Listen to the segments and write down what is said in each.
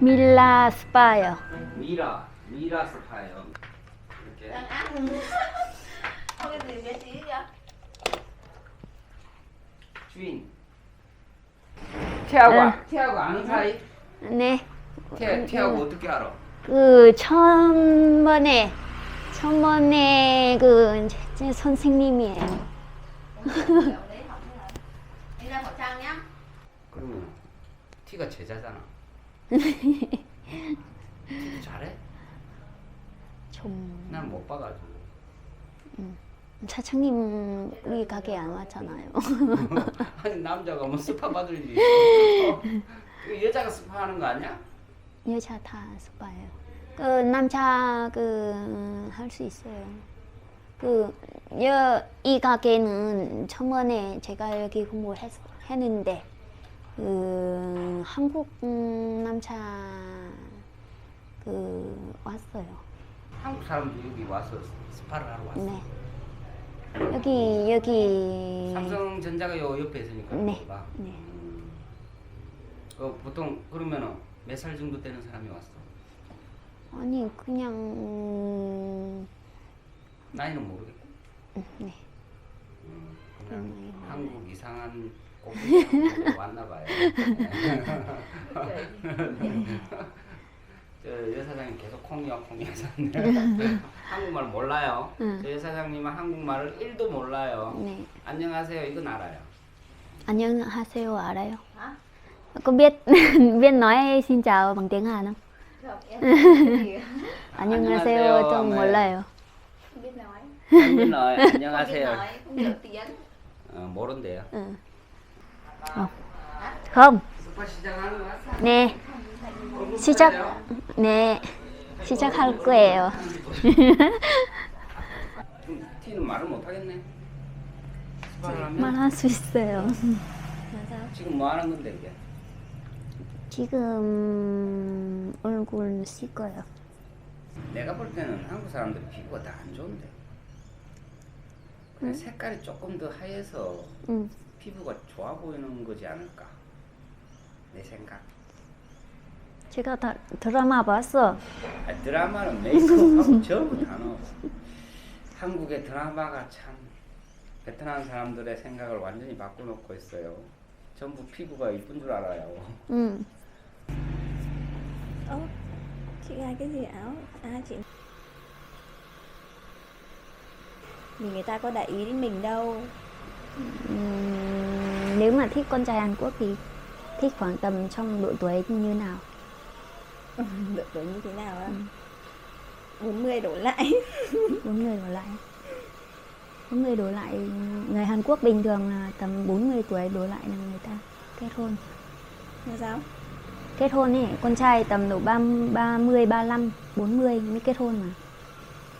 밀라 스파요. 미라 미라 스파예요. 이렇게 주인. 태하고 응. 아- 태하고 아는 사이? 네. 태 태하고 어떻게 알아? 그 천번에 천번에 그제 선생님이에요. 그러면 티가 제자잖아. 잘해? 좀 난 못 봐가지고. 사장님 우리 가게 안 왔잖아요. 아니 남자가 뭐 스파 받을지. 어? 그 여자가 스파 하는 거 아니야? 여자 다 스파예요. 그 남자 그 할 수 있어요. 그이 가게는 처음에 제가 여기 공부했 했는데 그 한국 음, 남자 그 왔어요. 한국 사람도 여기 와서 스파를 하러 왔어. 네. 여기 여기 삼성전자가 요 옆에 있으니까. 네. 네. 음. 어, 보통 그러면은 몇 살 정도 되는 사람이 왔어? 아니 그냥 음, 나이는 모르겠고. 네. 음, 그냥 음, 네. 한국 이상한 꽃이 왔나 봐요. 저 여 사장님 계속 콩이야 콩이야 하는데 한국말 몰라요. 응. 저 여 사장님은 한국말을 1도 몰라요. 네. 안녕하세요 이건 알아요. 안녕하세요 알아요? Hả? Có biết biết nói xin chào bằng tiếng Hàn không? Không, em không biết gì 안녕하세요 좀 네. 몰라요. Không biết nói 안 nói Không biết 안녕하세요. nói, không hiểu tiếng 어, 모른대요. 응. 어. không. 거야? 네. 시작. 네. 시작할 거예요. 좀 티는 말을 못 하겠네. 말할 수 있어요. 지금 뭐 하는 건데 이게? 지금 얼굴 씻어요. 내가 볼 때는 한국 사람들 피부가 다 안 좋은데. 색깔이 조금 더 하얘서 응. 피부가 좋아 보이는 거지 않을까? 내 생각. 제가 다 드라마 봤어. 아, 드라마는 메이크업하고 전부 다 넣었어. 한국의 드라마가 참 베트남 사람들의 생각을 완전히 바꿔놓고 있어요. 전부 피부가 이쁜 줄 알아요. 응. Ơ, chị gái cái gì áo? À chị Vì người ta có để ý đến mình đâu Ừm, nếu mà thích con trai Hàn Quốc thì thích khoảng tầm trong độ tuổi như nào? Độ tuổi như thế nào á 40 đổ lại bốn người đổ lại bốn người đổ lại người Hàn Quốc bình thường là tầm 40 tuổi đổ lại là người ta kết hôn Là sao? kết hôn ấy con trai tầm độ ba ba mươi ba lăm bốn mươi mới kết hôn mà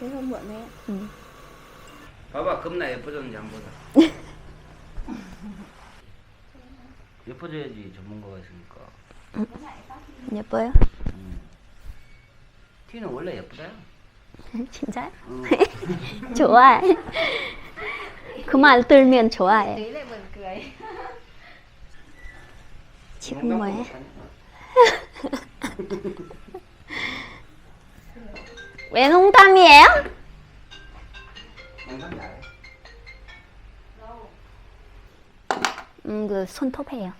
Thế không muộn đấy ạ ừ. 봐봐 겁나 예뻐졌는지 안 보자. 예뻐져야지 전문가가 있으니까. 예뻐요? 음. 티는 원래 예쁘다요. 진짜요? 응. 좋아해 그 말 들면 좋아해 Tí lại buồn cười 지금 뭐해? 왜 농담이에요? 영상 잘해. 음, 그 손톱해요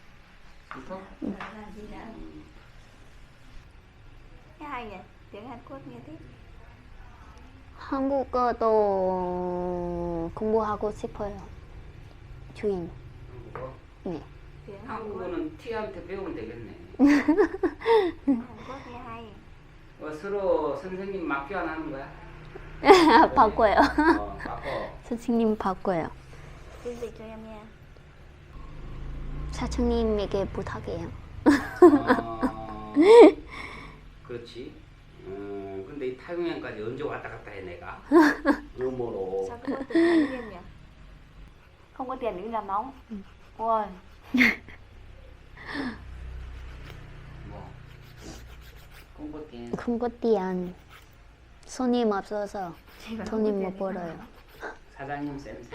thích 한국어도 공부하고 싶어요. 주인. 한국어. 네. Quốc 한국어는 티한테 배우면 되겠네. 어, 서로 선생님 맡겨 안 하는 거야? 바꿔요. 어, 바꿔. 선생님 바꿔요. Phiên dịch cho em nghe 사장님에게 부탁해요. 어, 그렇지. 어, 근데 이 타용행까지 언제 왔다 갔다 해 내가? 음으로. Sao không có tiếng Thái Nguyên nhỉ? Không có tiền để đi làm nóng Ôi 뭐. 꿈꿨긴. 손님 없어서 돈이 못 벌어요. 사장님 쌤쌤.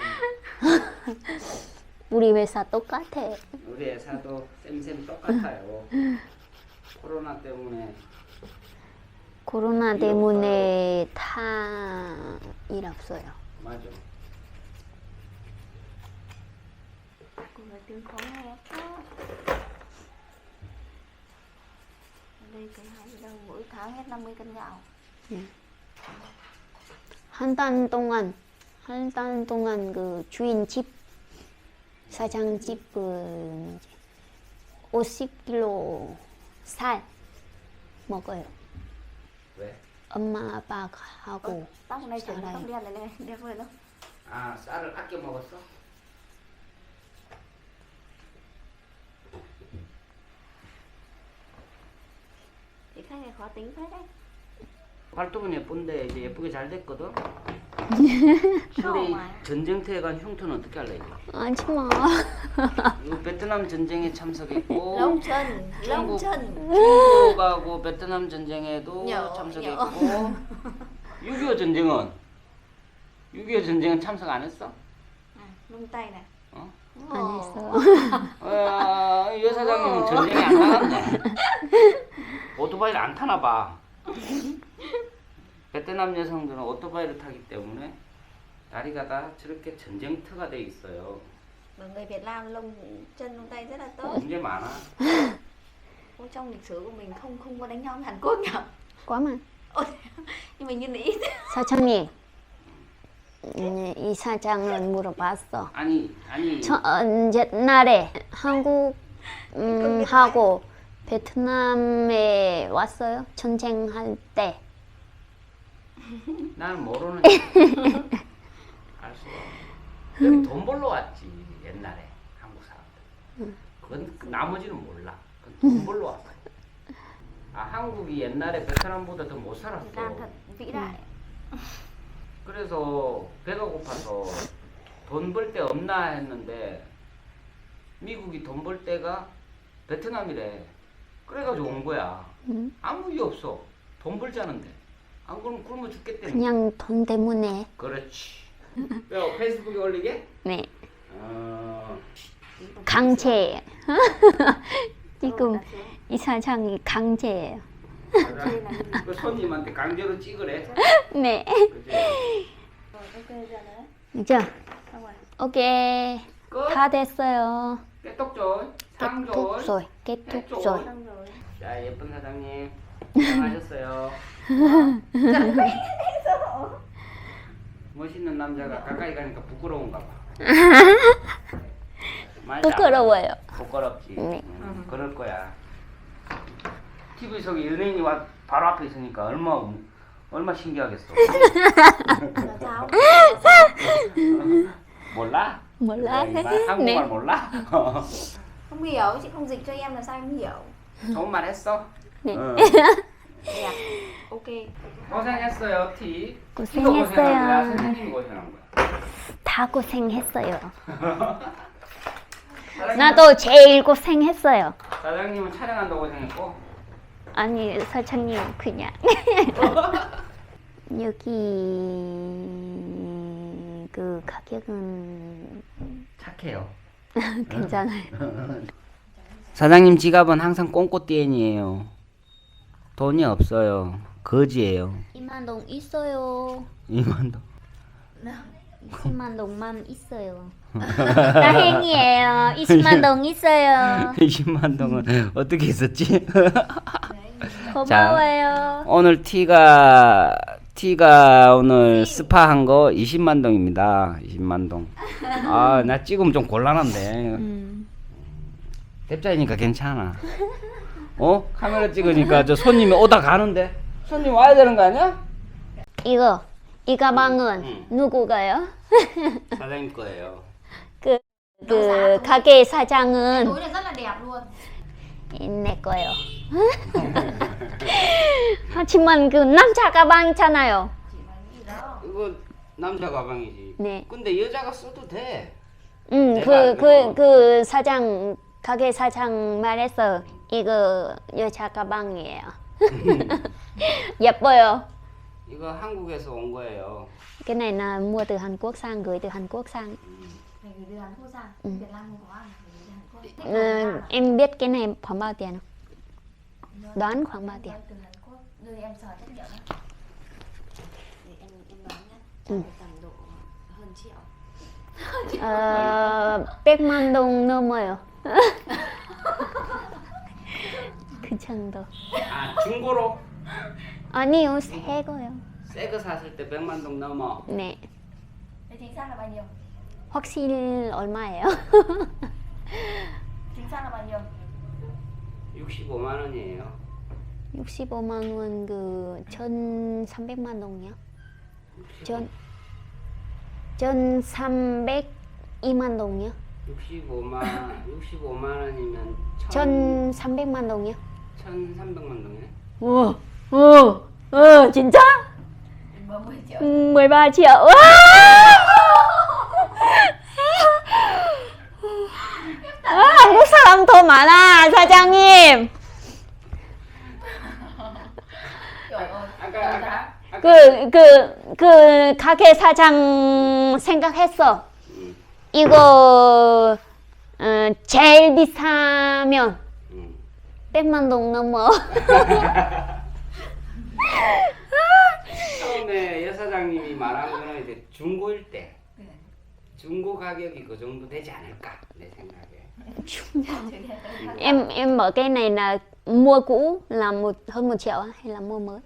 우리 회사 똑같아. 우리 회사도 쌤쌤 똑같아요. 코로나 때문에 코로나 일 때문에 다 일 없어요. 맞아. Cô nói tiếng khó nghe Ở đây cái hai đâu mỗi tháng hết 50 cân gạo 한 달 동안 한 달 동안 그 주인 집 사장 집은 50kg 살 먹어요. 왜? 엄마 아빠하고 Tóc này chuyển Sao tóc đây? đen này này Đen rồi đâu 아 쌀을 아껴 먹었어? Chị khách này khó tính phết đấy 발톱은 예쁜데 이제 예쁘게 잘 됐거든. 근데 이 전쟁터에 간 흉터는 어떻게 할래 이거? 하지 마. 이거 베트남 전쟁에 참석했고 Trung chân 중국하고 베트남 전쟁에도 nhỏ, 참석했고 6.25 전쟁은 6.25 전쟁은 참석 안 했어? này 어? 안. 했어. 어, 이 여사장님은 전쟁에 안 나갔네. 오토바이를 안 타나 봐. 베트남 여성들은 오토바이를 타기 때문에 다리가 다 저렇게 전쟁터가 돼 있어요. Mà người Việt Nam lông chân lông tay rất là tốt 문제 많아. Ôi, Trong lịch sử của mình không không có đánh nhau với Hàn Quốc nhỉ quá mà. Nhưng mà như là ít 사장님, 음, 이 사장은 물어봤어. 아니 아니 저 어, 옛날에 한국 음, 하고 베트남에 왔어요. 전쟁할 때. 나는 모르는. 알 수가. 없어. 여기 돈 벌러 왔지 옛날에 한국 사람들. 그건 그 나머지는 몰라. 그건 돈 벌러 왔어. 아 한국이 옛날에 베트남보다 더 못 살았어. đại 그래서 배가 고파서 돈 벌 데 없나 했는데 미국이 돈 벌 데가 베트남이래. 그래가지고 온 거야. 음, 아무 이유 없어. 돈 벌자는데. 안 그러면 굶어 죽겠대. 그냥 돈 때문에. 그렇지. 야, 페이스북에 올리게? 네, 어, 강제예요. Rồi 지금. 이 사장이 강제예요. 그 손님한테 강제로 찍으래. 네. 이제 오케이 끝. 다 됐어요. 상졸. 깨톡소이, 깨톡소이. 자, 예쁜 사장님. 고생하셨어요. 멋있는 남자가 가까이 가니까 부끄러운가 봐. 부끄러워요. 해. 부끄럽지. 네. 응, 그럴 거야. TV 속에 연예인이 와 바로 앞에 있으니까 얼마 얼마 신기하겠어. 몰라? 몰라? 네, 말, 한국말 네. 몰라? Không hiểu Chị không dịch cho em là sao em hiểu 좋은 말 했어? 네. 응. Đẹp Ok 고생했어요, 티. 티도 고생한 거야, 고생했어요. 선생님이 고생한 거야. 다 고생했어요. 사장님, 나도 제일 고생했어요. 사장님은 촬영한다고 고생했고, 아니 사장님 그냥 여기 그 가격은 착해요. 괜찮아요. 사장님 지갑은 항상 꽁꼬띠엔이에요. 돈이 없어요. 거지예요. 2만 동 있어요. 이만 더. 20만 동만 있어요. 다행이에요. 20만 동 있어요. 20만 동은 어떻게 있었지? 고마워요. 오늘 티가 티가 오늘 스파 한 거 20만 동입니다. 20만 동. 아, 나 찍으면 좀 곤란한데. 음. 탭자이니까 괜찮아. 어? 카메라 찍으니까 저 손님이 오다 가는데. 손님 와야 되는 거 아니야? 이거 이 가방은 음. 누구가요? 사장님 거예요. 그, 그 가게 사장은 Túi này rất là đẹp luôn 내 거예요. 하지만 그 남자 가방 있잖아요. 이거 남자 가방이지. 네. 근데 여자가 써도 돼. 음, 내가 그, 알기로. 그, 그 사장, 가게 사장 말해서 이거 여자 가방이에요. 예뻐요. 이거 한국에서 온 거예요. Cái này là mua từ Hàn Quốc sang, gửi từ Hàn Quốc sang. Này gửi từ Hàn Quốc sang Ừ. Việt Nam không có ăn Gửi từ Hàn Quốc Thích Ờ, làm sao? em biết cái này khoảng bao tiền không? đoán khoảng bao tiền Nói từ Hàn Quốc đưa em sò trách nhiệm đó. Để em em đoán nhá. Ừ. Chắc là tầm độ hơn triệu. 어, 100만 동 넘어요. 그 정도. 아 중고로 아니요, 새 거요. 새 거 샀을 때 100만 동 넘어. 네. Thế chính xác là bao nhiêu? 확실 얼마예요? Chính xác là bao nhiêu? 65만 원이에요. 65만 원, 그, 1,300만 동이요? 전, 1,302만 동이요? 65만 65만 원이면 1,300만 동이요? 1,300만 동이네. 우와, 어, 어, 진짜? Mới 10 triệu. 음, 13 triệu. 와! 아, 한국 사람 더 많아, 사장님. 아까 아까 그, 그, 그 가게 사장 생각했어. 음, 이거 어, 제일 비싸면 음. 100만 동 넘어. 처음에 여사장님이 말한 거는 이제 중고일 때 Ừ. 중고 가격이 그 정도 되지 않을까 내 생각에. Chứ đi hết rồi. em em mở cái này là mua cũ là một hơn một triệu á, hay là mua mới?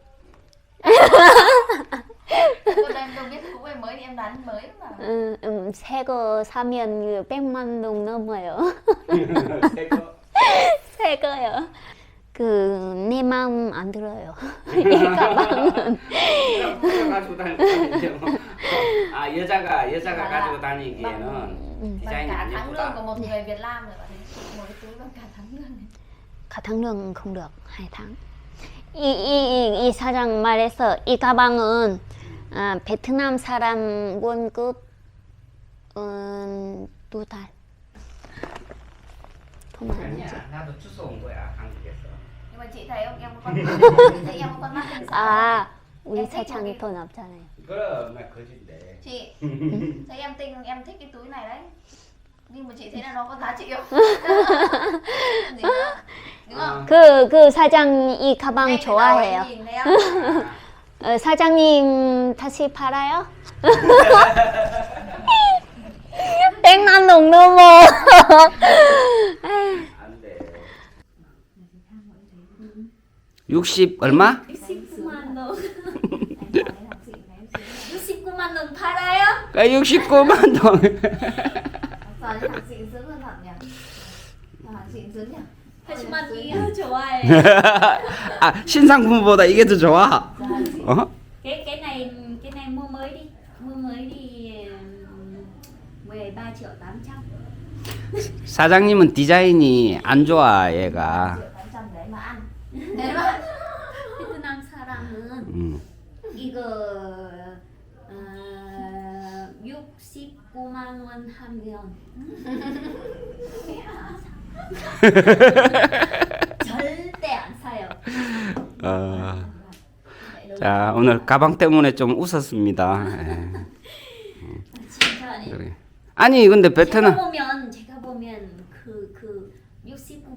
Còn em đâu biết cũ hay mới thì em đoán mới mà. 음, 음, 새거 사면 그 100만 동 넘어요. 새 거. 새 거요. 그 내 마음 안 들어요. 이 가방은 남자가 가지고 다니는데 뭐. 아 여자가 여자가 아, 가지고 다니기에는 디자인이 cả 안 tháng lương của 예쁘다. một người Việt Nam rồi bạn ấy. Một cái túi bằng cả tháng lương. cả tháng lương không được hai tháng. 이, 이, 이, 이 사장 말해서 이 가방은 아, 베트남 사람 월급 음, 두 달. 더 많이 지 아니야 나도 주워 온 거야 한국에서. Em em có con mắt hình sao? 아, 우리 em cái- 돈 없잖아요. 그럼 나 거짓대. Chị thấy em tinh em thích cái túi này đấy. Nhưng mà chị thấy là nó có giá trị không? Gì nữa? Đúng không? 그, 그 사장 이 Ngay 가방 từ đầu em 좋아해요. nhìn thấy không? 아, 어, 사장님 다시 팔아요? 100만 동 넘어. 안 돼. 60 얼마? 69만 동. 69만 동 팔아요? 아, 69만 동. Giờ thì thằng xịn sướng hơn thằng nhỉ? Thằng xịn sướng nhỉ? 하지만 이거 좋아해. 아 신상품보다 이게 더 좋아. 어? cái cái này cái này mua mới đi mua mới đi 음, 13 triệu 800 사장님은 디자인이 안 좋아 얘가. Triệu 800 đấy mà ăn. Đấy mà. 베트남 사람은 음. 이거 어, 69만 원 하면 절대 안 사요. 어. 자 오늘 가방 때문에 좀 웃었습니다. 예, 진짜 그래. 아니 근데 베트남 보면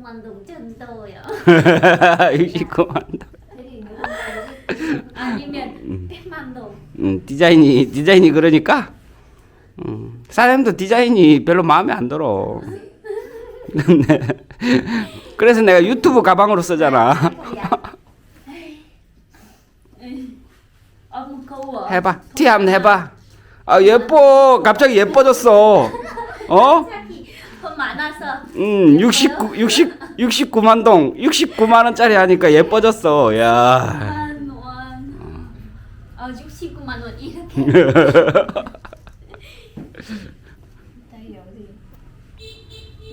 69만 동 정도요. 69만 동. Thế thì nếu không có 아니면 100만 동. 음, 디자인이 디자인이 그러니까 음, 사장님도 디자인이 별로 마음에 안 들어. 네. 그래서 내가 유튜브 가방으로 쓰잖아. 어 무거워. 해봐. 티 한번 해봐. 아 예뻐. 갑자기 예뻐졌어. 어? 자기 돈 많아서 음, 69 60 69만 동. 69만 원짜리 하니까 예뻐졌어. 야. 만 원. 어 69만 원 이렇게. Hiểu gì?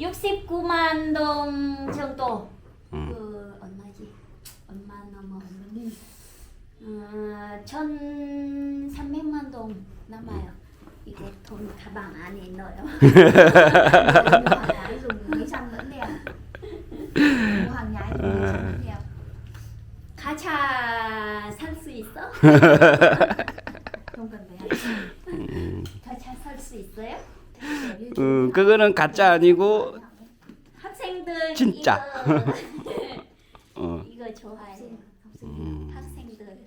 69만 동 정도. 음. 그 얼마지? 얼마 넘었니? 어, 1,300만 동 남아요. 이거 돈 가방 안에 넣어요. Mua hàng nhái dùng mấy trăm vẫn đẹp. Mua hàng nhái dùng mấy trăm vẫn đẹp. 가차 살 수 있어? 가차 살 수 있어요? 음, 그거는 가짜 아니고 학생들 진짜. 이거 어. 이거 좋아해요. 음. 학생들.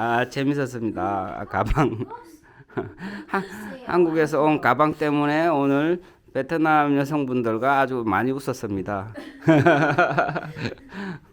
아 재밌었습니다. 아, 가방 하, 한국에서 온 가방 때문에 오늘 베트남 여성분들과 아주 많이 웃었습니다.